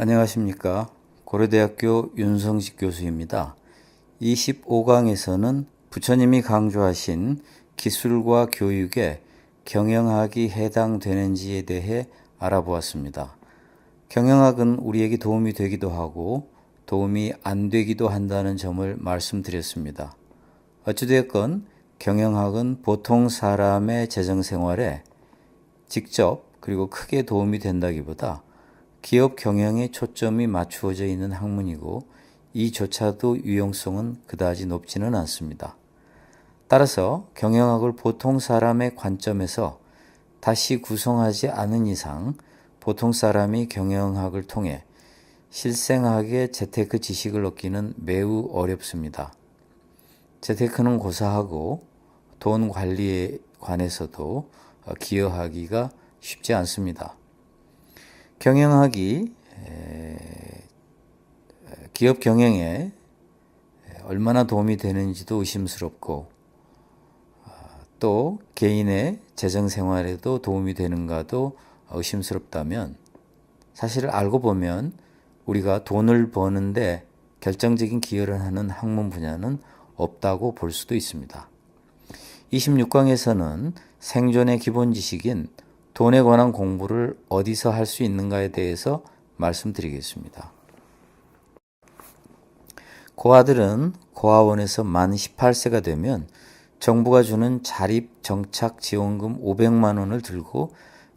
안녕하십니까. 고려대학교 윤성식 교수입니다. 25강에서는 부처님이 강조하신 기술과 교육에 경영학이 해당되는지에 대해 알아보았습니다. 경영학은 우리에게 도움이 되기도 하고 도움이 안 되기도 한다는 점을 말씀드렸습니다. 어찌되었건 경영학은 보통 사람의 재정 생활에 직접 그리고 크게 도움이 된다기보다 기업 경영에 초점이 맞추어져 있는 학문이고 이조차도 유용성은 그다지 높지는 않습니다. 따라서 경영학을 보통 사람의 관점에서 다시 구성하지 않은 이상 보통 사람이 경영학을 통해 실생학의 재테크 지식을 얻기는 매우 어렵습니다. 재테크는 고사하고 돈 관리에 관해서도 기여하기가 쉽지 않습니다. 경영학이 기업 경영에 얼마나 도움이 되는지도 의심스럽고 아, 또 개인의 재정 생활에도 도움이 되는가도 의심스럽다면 사실 알고 보면 우리가 돈을 버는데 결정적인 기여를 하는 학문 분야는 없다고 볼 수도 있습니다. 26강에서는 생존의 기본 지식인 돈에 관한 공부를 어디서 할 수 있는가에 대해서 말씀드리겠습니다. 고아들은 고아원에서 만 18세가 되면 정부가 주는 자립 정착 지원금 500만 원을 들고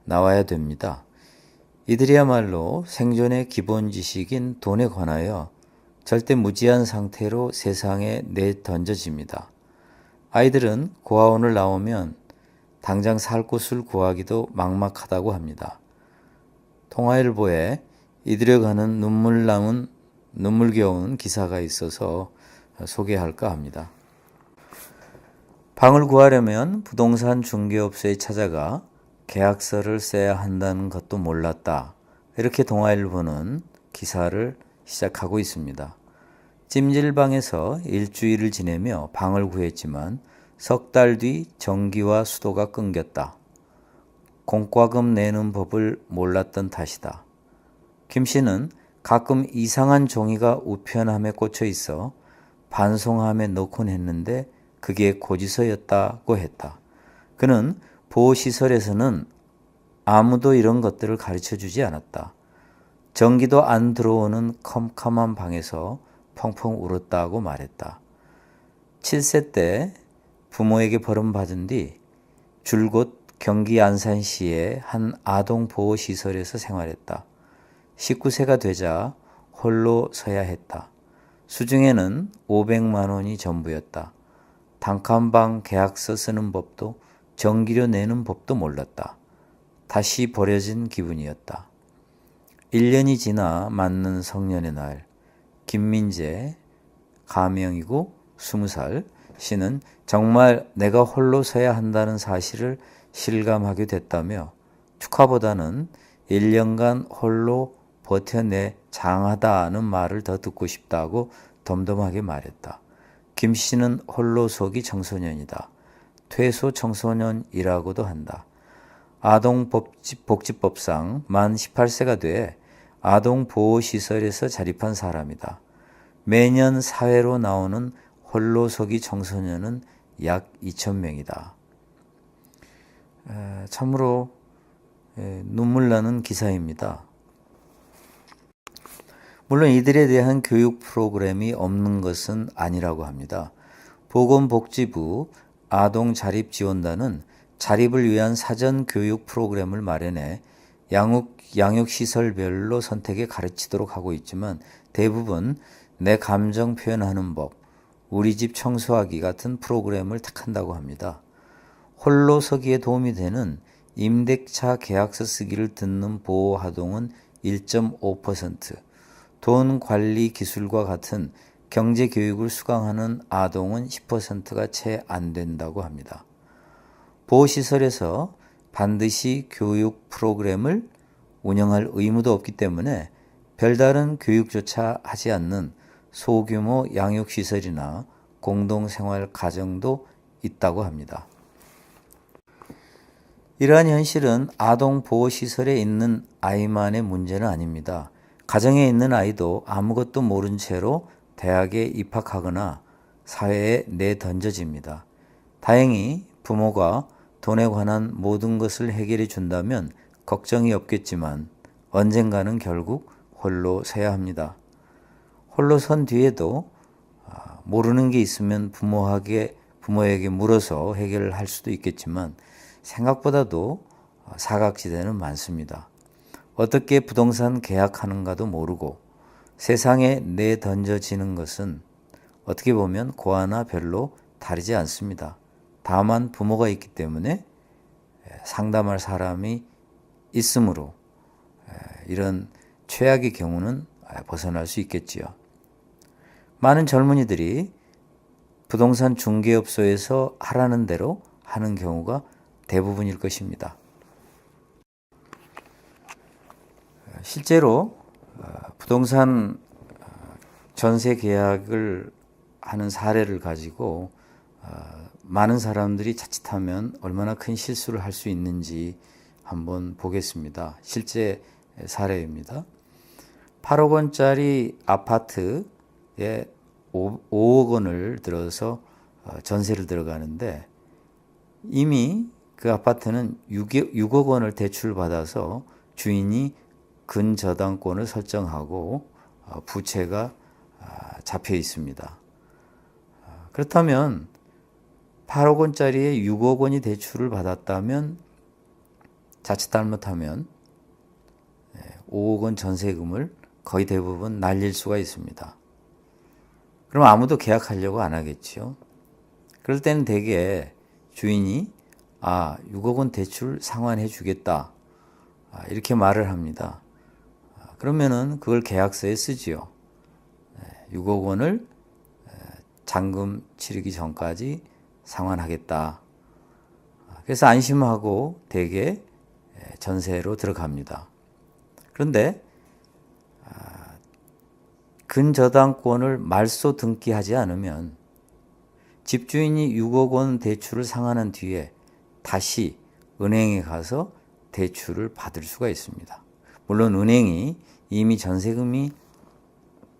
나와야 됩니다. 이들이야말로 생존의 기본 지식인 돈에 관하여 절대 무지한 상태로 세상에 내던져집니다. 아이들은 고아원을 나오면 당장 살 곳을 구하기도 막막하다고 합니다. 통화일보에 이들에 가는 눈물 남은 눈물겨운 기사가 있어서 소개할까 합니다. 방을 구하려면 부동산 중개업소에 찾아가 계약서를 써야 한다는 것도 몰랐다. 이렇게 동아일보는 기사를 시작하고 있습니다. 찜질방에서 일주일을 지내며 방을 구했지만 석 달 뒤 전기와 수도가 끊겼다. 공과금 내는 법을 몰랐던 탓이다. 김 씨는 가끔 이상한 종이가 우편함에 꽂혀 있어 반송함에 넣곤 했는데 그게 고지서였다고 했다. 그는 보호시설에서는 아무도 이런 것들을 가르쳐 주지 않았다. 전기도 안 들어오는 컴컴한 방에서 펑펑 울었다고 말했다. 7세 때 부모에게 버림받은 뒤 줄곧 경기 안산시의 한 아동보호시설에서 생활했다. 19세가 되자 홀로 서야 했다. 수중에는 500만 원이 전부였다. 단칸방 계약서 쓰는 법도 전기료 내는 법도 몰랐다. 다시 버려진 기분이었다. 1년이 지나 맞는 성년의 날, 김민재, 가명이고 20살, 씨는 정말 내가 홀로 서야 한다는 사실을 실감하게 됐다며 축하보다는 1년간 홀로 버텨내 장하다는 말을 더 듣고 싶다고 덤덤하게 말했다. 김 씨는 홀로 서기 청소년이다. 퇴소 청소년이라고도 한다. 아동복지법상 만 18세가 돼 아동보호시설에서 자립한 사람이다. 매년 사회로 나오는 홀로 서기 청소년은 약 2천명이다. 참으로 눈물 나는 기사입니다. 물론 이들에 대한 교육 프로그램이 없는 것은 아니라고 합니다. 보건복지부 아동자립지원단은 자립을 위한 사전 교육 프로그램을 마련해 양육, 양육시설별로 선택에 가르치도록 하고 있지만 대부분 내 감정 표현하는 법, 우리 집 청소하기 같은 프로그램을 택한다고 합니다. 홀로 서기에 도움이 되는 임대차 계약서 쓰기를 듣는 보호아동은 1.5%, 돈 관리 기술과 같은 경제 교육을 수강하는 아동은 10%가 채 안 된다고 합니다. 보호시설에서 반드시 교육 프로그램을 운영할 의무도 없기 때문에 별다른 교육조차 하지 않는 소규모 양육시설이나 공동생활 가정도 있다고 합니다. 이러한 현실은 아동보호시설에 있는 아이만의 문제는 아닙니다. 가정에 있는 아이도 아무것도 모른 채로 대학에 입학하거나 사회에 내던져집니다. 다행히 부모가 돈에 관한 모든 것을 해결해 준다면 걱정이 없겠지만 언젠가는 결국 홀로 서야 합니다. 홀로 선 뒤에도 아, 모르는 게 있으면 부모에게 부모에게 물어서 해결을 할 수도 있겠지만 생각보다도 사각지대는 많습니다. 어떻게 부동산 계약하는가도 모르고 세상에 내 던져지는 것은 어떻게 보면 고아나 별로 다르지 않습니다. 다만 부모가 있기 때문에 상담할 사람이 있으므로 이런 최악의 경우는 벗어날 수 있겠지요. 많은 젊은이들이 부동산 중개업소에서 하라는 대로 하는 경우가 대부분일 것입니다. 실제로 부동산 전세 계약을 하는 사례를 가지고 많은 사람들이 자칫하면 얼마나 큰 실수를 할 수 있는지 한번 보겠습니다. 실제 사례입니다. 8억 원짜리 아파트 에 5억 원을 들어서 전세를 들어가는데 이미 그 아파트는 6억 원을 대출받아서 주인이 근저당권을 설정하고 부채가 잡혀 있습니다. 그렇다면 8억 원짜리에 6억 원이 대출을 받았다면 자칫 잘못하면 5억 원 전세금을 거의 대부분 날릴 수가 있습니다. 그럼 아무도 계약하려고 안 하겠죠. 그럴 때는 대개 주인이 아, 6억 원 대출 상환해 주겠다. 아, 이렇게 말을 합니다. 아, 그러면은 그걸 계약서에 쓰지요. 6억 원을 잔금 치르기 전까지 상환하겠다. 그래서 안심하고 대개 전세로 들어갑니다. 그런데 아, 근저당권을 말소 등기하지 않으면 집주인이 6억 원 대출을 상환한 뒤에 다시 은행에 가서 대출을 받을 수가 있습니다. 물론 은행이 이미 전세금이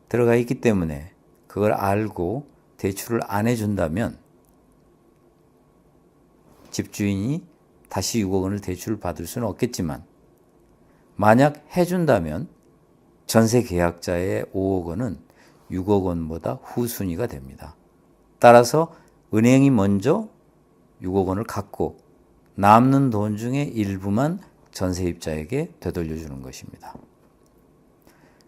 들어가 있기 때문에 그걸 알고 대출을 안 해준다면 집주인이 다시 6억 원을 대출을 받을 수는 없겠지만 만약 해준다면 전세 계약자의 5억 원은 6억 원보다 후순위가 됩니다. 따라서 은행이 먼저 6억 원을 갖고 남는 돈 중에 일부만 전세입자에게 되돌려 주는 것입니다.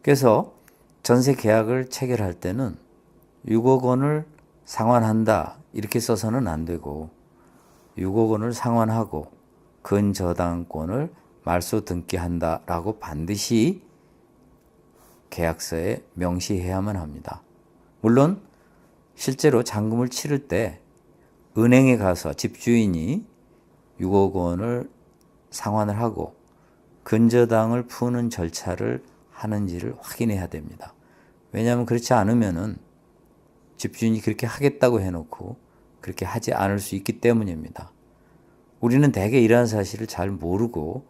그래서 전세 계약을 체결할 때는 6억 원을 상환한다 이렇게 써서는 안 되고 6억 원을 상환하고 근저당권을 말소 등기한다라고 반드시 계약서에 명시해야만 합니다. 물론 실제로 잔금을 치를 때 은행에 가서 집주인이 6억 원을 상환을 하고 근저당을 푸는 절차를 하는지를 확인해야 됩니다. 왜냐하면 그렇지 않으면은 집주인이 그렇게 하겠다고 해놓고 그렇게 하지 않을 수 있기 때문입니다. 우리는 대개 이러한 사실을 잘 모르고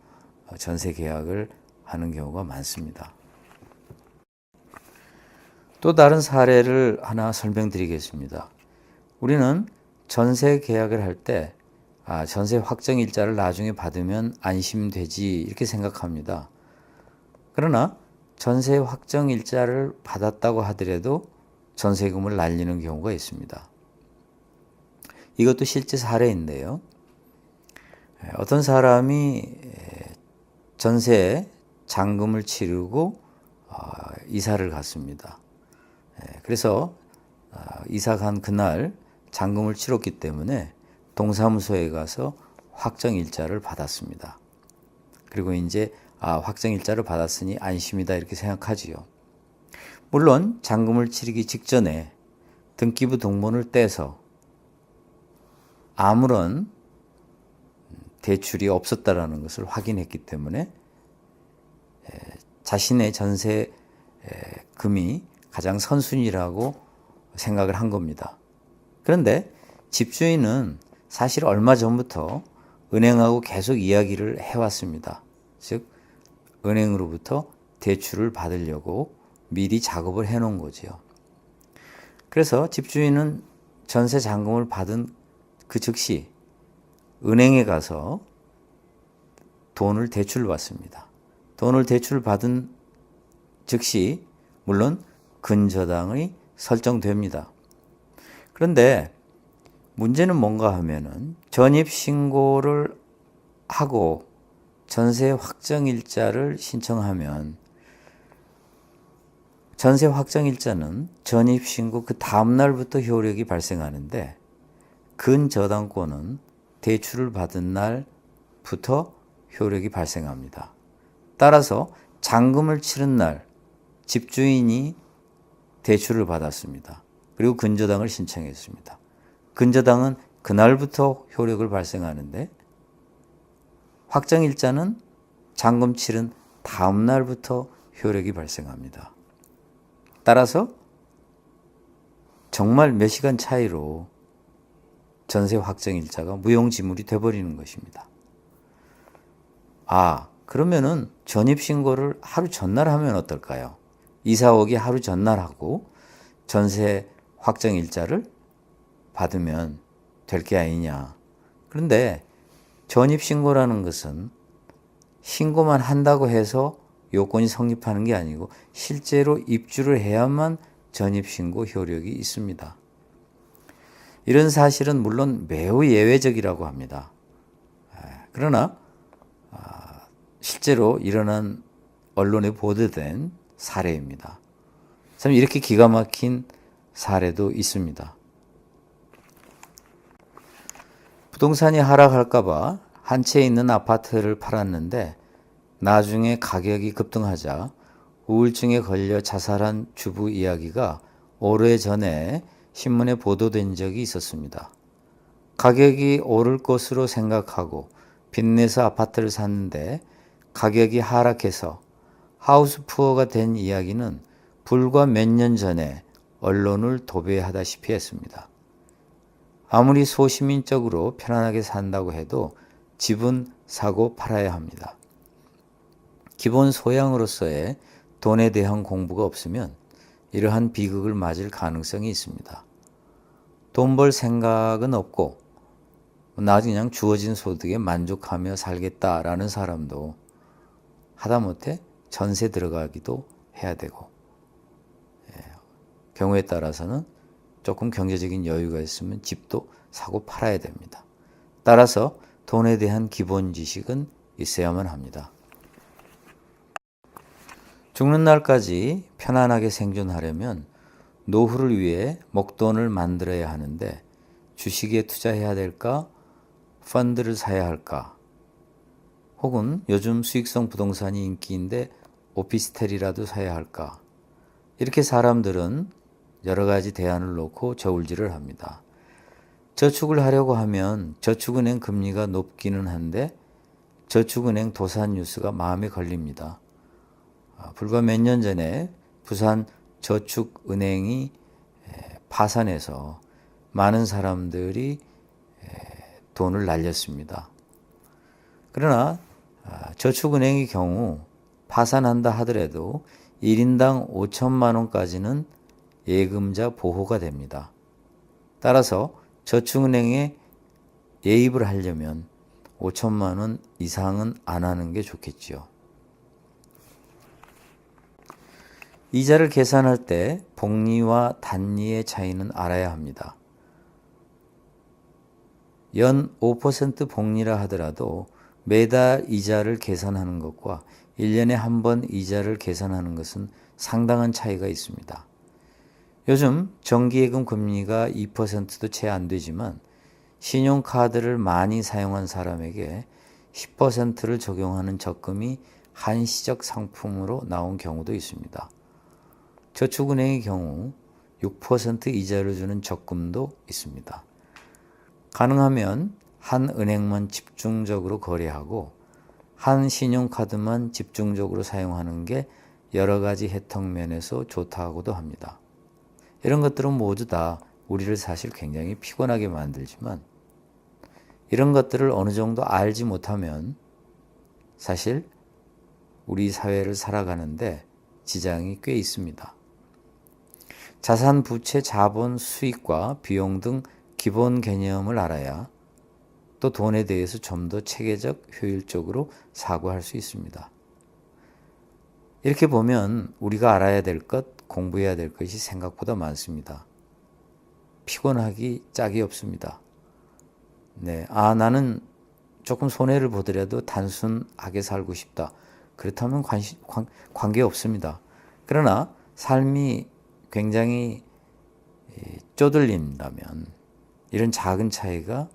전세 계약을 하는 경우가 많습니다. 또 다른 사례를 하나 설명드리겠습니다. 우리는 전세 계약을 할 때, 아, 전세 확정 일자를 나중에 받으면 안심되지, 이렇게 생각합니다. 그러나 전세 확정 일자를 받았다고 하더라도 전세금을 날리는 경우가 있습니다. 이것도 실제 사례인데요. 어떤 사람이 전세 잔금을 치르고 어, 이사를 갔습니다. 그래서 어, 이사 간 그날 잔금을 치렀기 때문에 동사무소에 가서 확정 일자를 받았습니다. 그리고 이제 아, 확정 일자를 받았으니 안심이다 이렇게 생각하지요. 물론 잔금을 치르기 직전에 등기부 동본을 떼서 아무런 대출이 없었다라는 것을 확인했기 때문에 자신의 전세 금이 가장 선순위라고 생각을 한 겁니다. 그런데 집주인은 사실 얼마 전부터 은행하고 계속 이야기를 해왔습니다. 즉, 은행으로부터 대출을 받으려고 미리 작업을 해 놓은 거지요. 그래서 집주인은 전세 잔금을 받은 그 즉시 은행에 가서 돈을 대출 받습니다. 돈을 대출 받은 즉시 물론 근저당이 설정됩니다. 그런데 문제는 뭔가 하면은 전입 신고를 하고 전세 확정 일자를 신청하면 전세 확정 일자는 전입 신고 그 다음 날부터 효력이 발생하는데 근저당권은 대출을 받은 날부터 효력이 발생합니다. 따라서 잔금을 치른 날 집주인이 대출을 받았습니다. 그리고 근저당을 신청했습니다. 근저당은 그날부터 효력을 발생하는데 확정일자는 잔금 치른 다음 날부터 효력이 발생합니다. 따라서 정말 몇 시간 차이로 전세 확정일자가 무용지물이 돼버리는 것입니다. 아, 그러면은 전입신고를 하루 전날 하면 어떨까요? 이사 오기 하루 전날 하고 전세 확정 일자를 받으면 될 게 아니냐. 그런데 전입신고라는 것은 신고만 한다고 해서 요건이 성립하는 게 아니고 실제로 입주를 해야만 전입신고 효력이 있습니다. 이런 사실은 물론 매우 예외적이라고 합니다. 그러나 아, 실제로 일어난 언론에 보도된 사례입니다. 참 이렇게 기가 막힌 사례도 있습니다. 부동산이 하락할까봐 한 채 있는 아파트를 팔았는데 나중에 가격이 급등하자 우울증에 걸려 자살한 주부 이야기가 오래 전에 신문에 보도된 적이 있었습니다. 가격이 오를 것으로 생각하고 빚내서 아파트를 샀는데 가격이 하락해서 하우스 푸어가 된 이야기는 불과 몇 년 전에 언론을 도배하다시피 했습니다. 아무리 소시민적으로 편안하게 산다고 해도 집은 사고 팔아야 합니다. 기본 소양으로서의 돈에 대한 공부가 없으면 이러한 비극을 맞을 가능성이 있습니다. 돈 벌 생각은 없고 나중에 그냥 주어진 소득에 만족하며 살겠다라는 사람도 하다못해 전세 들어가기도 해야 되고 예, 경우에 따라서는 조금 경제적인 여유가 있으면 집도 사고 팔아야 됩니다. 따라서 돈에 대한 기본 지식은 있어야만 합니다. 죽는 날까지 편안하게 생존하려면 노후를 위해 목돈을 만들어야 하는데 주식에 투자해야 될까? 펀드를 사야 할까? 혹은 요즘 수익성 부동산이 인기인데 오피스텔이라도 사야 할까? 이렇게 사람들은 여러 가지 대안을 놓고 저울질을 합니다. 저축을 하려고 하면 저축은행 금리가 높기는 한데 저축은행 도산 뉴스가 마음에 걸립니다. 아, 불과 몇 년 전에 부산 저축은행이 파산해서 많은 사람들이 돈을 날렸습니다. 그러나 아, 저축은행의 경우 파산한다 하더라도 1인당 5천만 원까지는 예금자 보호가 됩니다. 따라서 저축은행에 예입을 하려면 5천만 원 이상은 안 하는 게 좋겠지요. 이자를 계산할 때 복리와 단리의 차이는 알아야 합니다. 연 5% 복리라 하더라도 매달 이자를 계산하는 것과 1년에 한 번 이자를 계산하는 것은 상당한 차이가 있습니다. 요즘 정기예금 금리가 2%도 채 안 되지만 신용카드를 많이 사용한 사람에게 10%를 적용하는 적금이 한시적 상품으로 나온 경우도 있습니다. 저축은행의 경우 6% 이자를 주는 적금도 있습니다. 가능하면 한 은행만 집중적으로 거래하고 한 신용카드만 집중적으로 사용하는 게 여러 가지 혜택 면에서 좋다고도 합니다. 이런 것들은 모두 다 우리를 사실 굉장히 피곤하게 만들지만 이런 것들을 어느 정도 알지 못하면 사실 우리 사회를 살아가는데 지장이 꽤 있습니다. 자산, 부채, 자본, 수익과 비용 등 기본 개념을 알아야 또 돈에 대해서 좀 더 체계적, 효율적으로 사고할 수 있습니다. 이렇게 보면 우리가 알아야 될 것, 공부해야 될 것이 생각보다 많습니다. 피곤하기 짝이 없습니다. 네. 아, 나는 조금 손해를 보더라도 단순하게 살고 싶다. 그렇다면 관심, 관, 관계 없습니다. 그러나 삶이 굉장히 쪼들린다면 이런 작은 차이가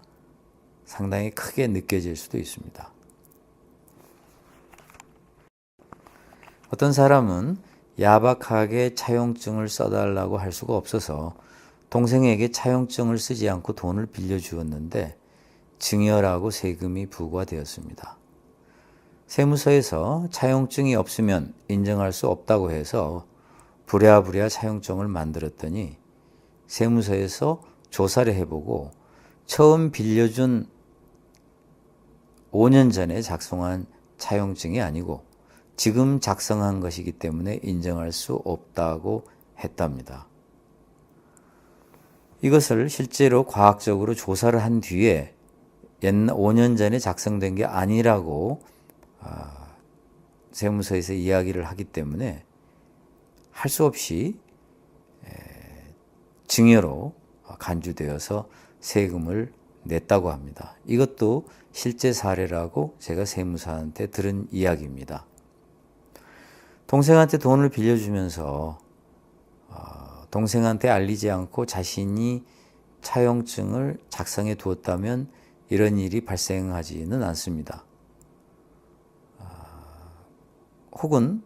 상당히 크게 느껴질 수도 있습니다. 어떤 사람은 야박하게 차용증을 써달라고 할 수가 없어서 동생에게 차용증을 쓰지 않고 돈을 빌려주었는데 증여라고 세금이 부과되었습니다. 세무서에서 차용증이 없으면 인정할 수 없다고 해서 부랴부랴 차용증을 만들었더니 세무서에서 조사를 해보고 처음 빌려준 5년 전에 작성한 차용증이 아니고 지금 작성한 것이기 때문에 인정할 수 없다고 했답니다. 이것을 실제로 과학적으로 조사를 한 뒤에 옛날 5년 전에 작성된 게 아니라고 아, 세무서에서 이야기를 하기 때문에 할 수 없이 증여로 간주되어서 세금을 냈다고 합니다. 이것도 실제 사례라고 제가 세무사한테 들은 이야기입니다. 동생한테 돈을 빌려주면서 어, 동생한테 알리지 않고 자신이 차용증을 작성해 두었다면 이런 일이 발생하지는 않습니다. 아, 혹은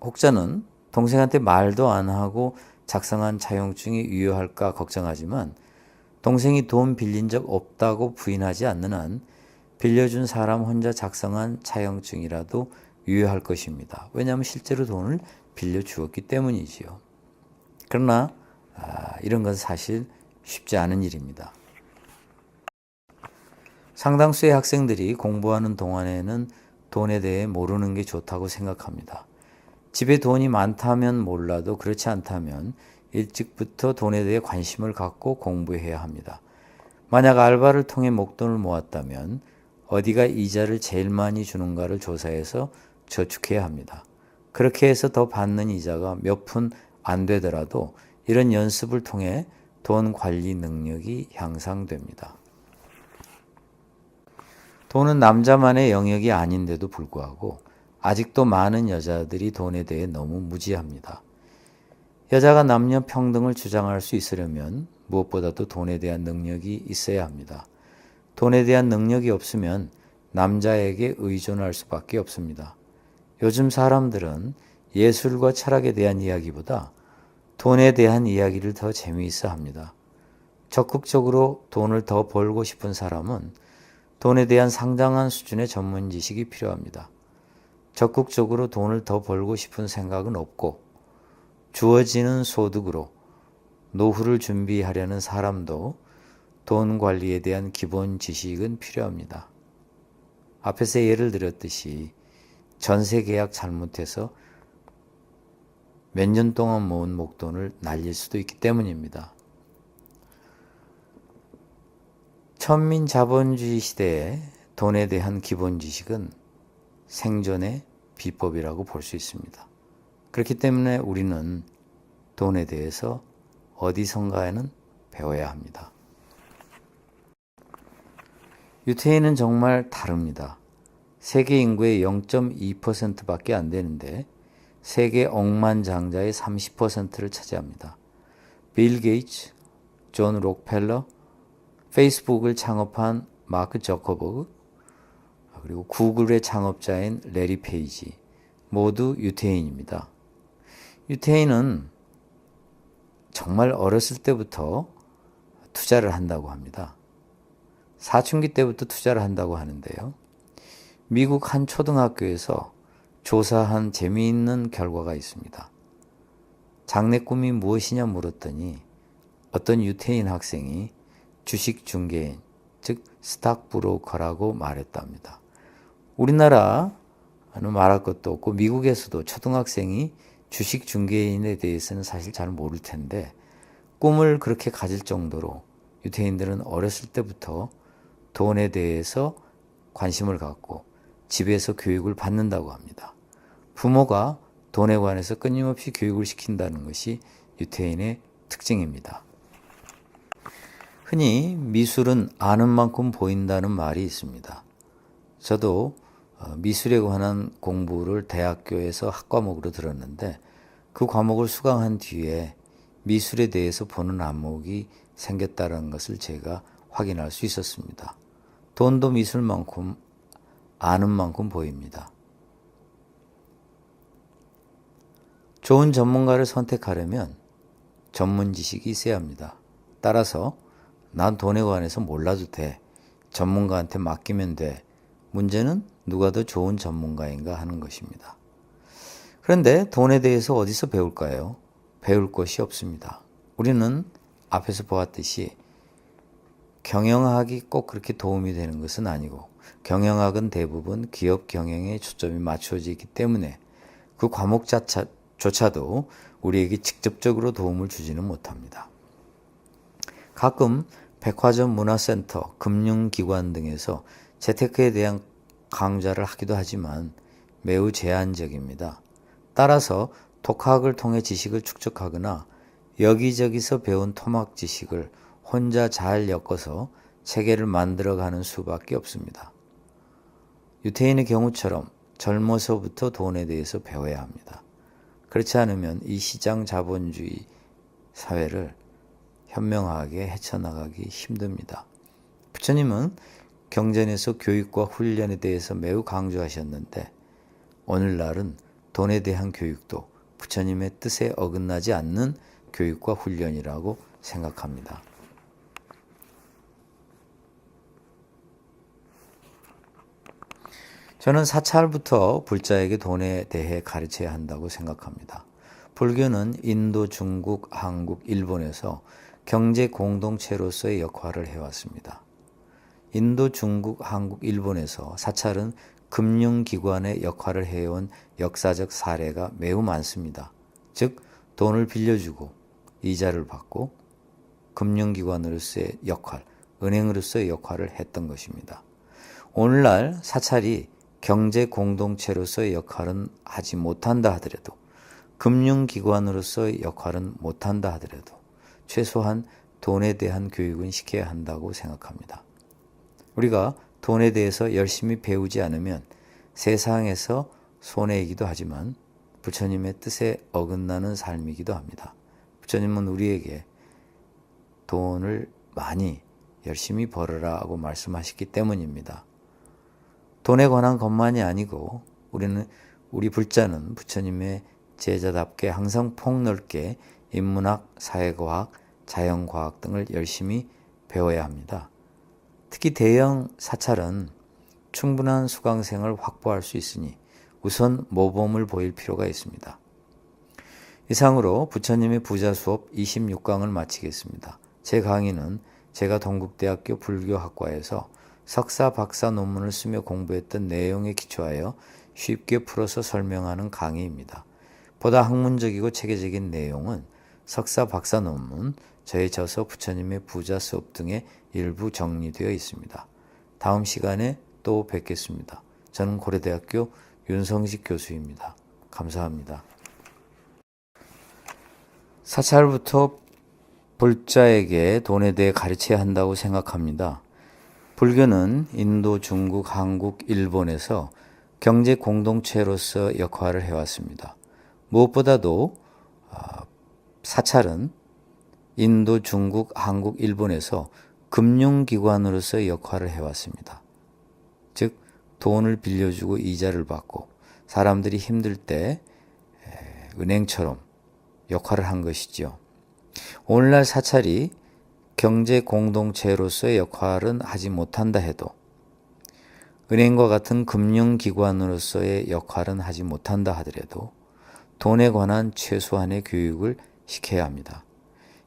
혹자는 동생한테 말도 안 하고 작성한 차용증이 유효할까 걱정하지만 동생이 돈 빌린 적 없다고 부인하지 않는 한 빌려준 사람 혼자 작성한 차용증이라도 유효할 것입니다. 왜냐하면 실제로 돈을 빌려 주었기 때문이지요. 그러나 아, 이런 것은 사실 쉽지 않은 일입니다. 상당수의 학생들이 공부하는 동안에는 돈에 대해 모르는 게 좋다고 생각합니다. 집에 돈이 많다면 몰라도 그렇지 않다면 일찍부터 돈에 대해 관심을 갖고 공부해야 합니다. 만약 알바를 통해 목돈을 모았다면 어디가 이자를 제일 많이 주는가를 조사해서 저축해야 합니다. 그렇게 해서 더 받는 이자가 몇 푼 안 되더라도 이런 연습을 통해 돈 관리 능력이 향상됩니다. 돈은 남자만의 영역이 아닌데도 불구하고 아직도 많은 여자들이 돈에 대해 너무 무지합니다. 여자가 남녀 평등을 주장할 수 있으려면 무엇보다도 돈에 대한 능력이 있어야 합니다. 돈에 대한 능력이 없으면 남자에게 의존할 수밖에 없습니다. 요즘 사람들은 예술과 철학에 대한 이야기보다 돈에 대한 이야기를 더 재미있어 합니다. 적극적으로 돈을 더 벌고 싶은 사람은 돈에 대한 상당한 수준의 전문 지식이 필요합니다. 적극적으로 돈을 더 벌고 싶은 생각은 없고 주어지는 소득으로 노후를 준비하려는 사람도 돈 관리에 대한 기본 지식은 필요합니다. 앞에서 예를 들었듯이 전세 계약 잘못해서 몇 년 동안 모은 목돈을 날릴 수도 있기 때문입니다. 천민 자본주의 시대에 돈에 대한 기본 지식은 생존의 비법이라고 볼 수 있습니다. 그렇기 때문에 우리는 돈에 대해서 어디선가에는 배워야 합니다. 유태인은 정말 다릅니다. 세계 인구의 0.2%밖에 안 되는데 세계 억만장자의 30%를 차지합니다. 빌 게이츠, 존 록펠러, 페이스북을 창업한 마크 저커버그, 그리고 구글의 창업자인 레리 페이지 모두 유태인입니다. 유태인은 정말 어렸을 때부터 투자를 한다고 합니다. 사춘기 때부터 투자를 한다고 하는데요. 미국 한 초등학교에서 조사한 재미있는 결과가 있습니다. 장래 꿈이 무엇이냐 물었더니 어떤 유태인 학생이 주식 중개인, 즉 스탁 브로커라고 말했답니다. 우리나라 말할 것도 없고 미국에서도 초등학생이 주식 중개인에 대해서는 사실 잘 모를 텐데 꿈을 그렇게 가질 정도로 유태인들은 어렸을 때부터 돈에 대해서 관심을 갖고 집에서 교육을 받는다고 합니다. 부모가 돈에 관해서 끊임없이 교육을 시킨다는 것이 유태인의 특징입니다. 흔히 미술은 아는 만큼 보인다는 말이 있습니다. 저도 어, 미술에 관한 공부를 대학교에서 학과목으로 들었는데 그 과목을 수강한 뒤에 미술에 대해서 보는 안목이 생겼다는 것을 제가 확인할 수 있었습니다. 돈도 미술만큼 아는 만큼 보입니다. 좋은 전문가를 선택하려면 전문 지식이 있어야 합니다. 따라서 난 돈에 관해서 몰라도 돼. 전문가한테 맡기면 돼. 문제는 누가 더 좋은 전문가인가 하는 것입니다. 그런데 돈에 대해서 어디서 배울까요? 배울 것이 없습니다. 우리는 앞에서 보았듯이 경영학이 꼭 그렇게 도움이 되는 것은 아니고 경영학은 대부분 기업 경영에 초점이 맞춰져 있기 때문에 그 과목 자체조차도 우리에게 직접적으로 도움을 주지는 못합니다. 가끔 백화점 문화센터, 금융기관 등에서 재테크에 대한 강좌를 하기도 하지만 매우 제한적입니다. 따라서 독학을 통해 지식을 축적하거나 여기저기서 배운 토막 지식을 혼자 잘 엮어서 체계를 만들어가는 수밖에 없습니다. 유태인의 경우처럼 젊어서부터 돈에 대해서 배워야 합니다. 그렇지 않으면 이 시장 자본주의 사회를 현명하게 헤쳐나가기 힘듭니다. 부처님은 경전에서 교육과 훈련에 대해서 매우 강조하셨는데 오늘날은 돈에 대한 교육도 부처님의 뜻에 어긋나지 않는 교육과 훈련이라고 생각합니다. 저는 사찰부터 불자에게 돈에 대해 가르쳐야 한다고 생각합니다. 불교는 인도, 중국, 한국, 일본에서 경제 공동체로서의 역할을 해왔습니다. 인도, 중국, 한국, 일본에서 사찰은 금융기관의 역할을 해온 역사적 사례가 매우 많습니다. 즉, 돈을 빌려주고 이자를 받고 금융기관으로서의 역할, 은행으로서의 역할을 했던 것입니다. 오늘날 사찰이 경제 공동체로서의 역할은 하지 못한다 하더라도 금융기관으로서의 역할은 못한다 하더라도 최소한 돈에 대한 교육은 시켜야 한다고 생각합니다. 우리가 돈에 대해서 열심히 배우지 않으면 세상에서 손해이기도 하지만 부처님의 뜻에 어긋나는 삶이기도 합니다. 부처님은 우리에게 돈을 많이 열심히 벌으라고 말씀하셨기 때문입니다. 돈에 관한 것만이 아니고 우리는 우리 불자는 부처님의 제자답게 항상 폭넓게 인문학, 사회과학, 자연과학 등을 열심히 배워야 합니다. 특히 대형 사찰은 충분한 수강생을 확보할 수 있으니 우선 모범을 보일 필요가 있습니다. 이상으로 부처님의 부자 수업 26강을 마치겠습니다. 제 강의는 제가 동국대학교 불교학과에서 석사 박사 논문을 쓰며 공부했던 내용에 기초하여 쉽게 풀어서 설명하는 강의입니다. 보다 학문적이고 체계적인 내용은 석사 박사 논문, 저의 저서 부처님의 부자 수업 등의 일부 정리되어 있습니다. 다음 시간에 또 뵙겠습니다. 저는 고려대학교 윤성식 교수입니다. 감사합니다. 사찰부터 불자에게 돈에 대해 가르쳐야 한다고 생각합니다. 불교는 인도, 중국, 한국, 일본에서 경제 공동체로서 역할을 해왔습니다. 무엇보다도 아, 사찰은 인도, 중국, 한국, 일본에서 금융기관으로서 역할을 해왔습니다. 즉, 돈을 빌려주고 이자를 받고 사람들이 힘들 때 은행처럼 역할을 한 것이지요. 오늘날 사찰이 경제 공동체로서의 역할은 하지 못한다 해도 은행과 같은 금융기관으로서의 역할은 하지 못한다 하더라도 돈에 관한 최소한의 교육을 시켜야 합니다.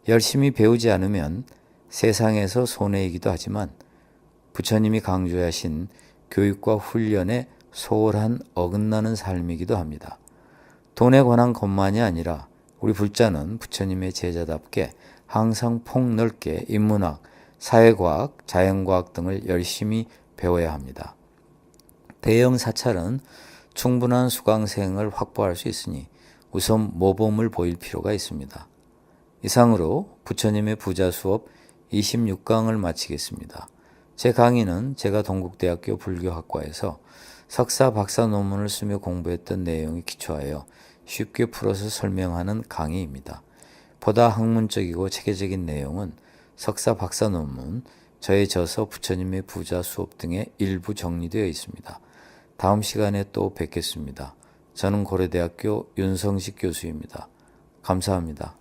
열심히 배우지 않으면 세상에서 손해이기도 하지만 부처님이 강조하신 교육과 훈련에 소홀한 어긋나는 삶이기도 합니다. 돈에 관한 것만이 아니라 우리 불자는 부처님의 제자답게 항상 폭넓게 인문학, 사회과학, 자연과학 등을 열심히 배워야 합니다. 대형 사찰은 충분한 수강생을 확보할 수 있으니 우선 모범을 보일 필요가 있습니다. 이상으로 부처님의 부자 수업 26강을 마치겠습니다. 제 강의는 제가 동국대학교 불교학과에서 석사 박사 논문을 쓰며 공부했던 내용에 기초하여 쉽게 풀어서 설명하는 강의입니다. 보다 학문적이고 체계적인 내용은 석사 박사 논문, 저의 저서 부처님의 부자 수업 등에 일부 정리되어 있습니다. 다음 시간에 또 뵙겠습니다. 저는 고려대학교 윤성식 교수입니다. 감사합니다.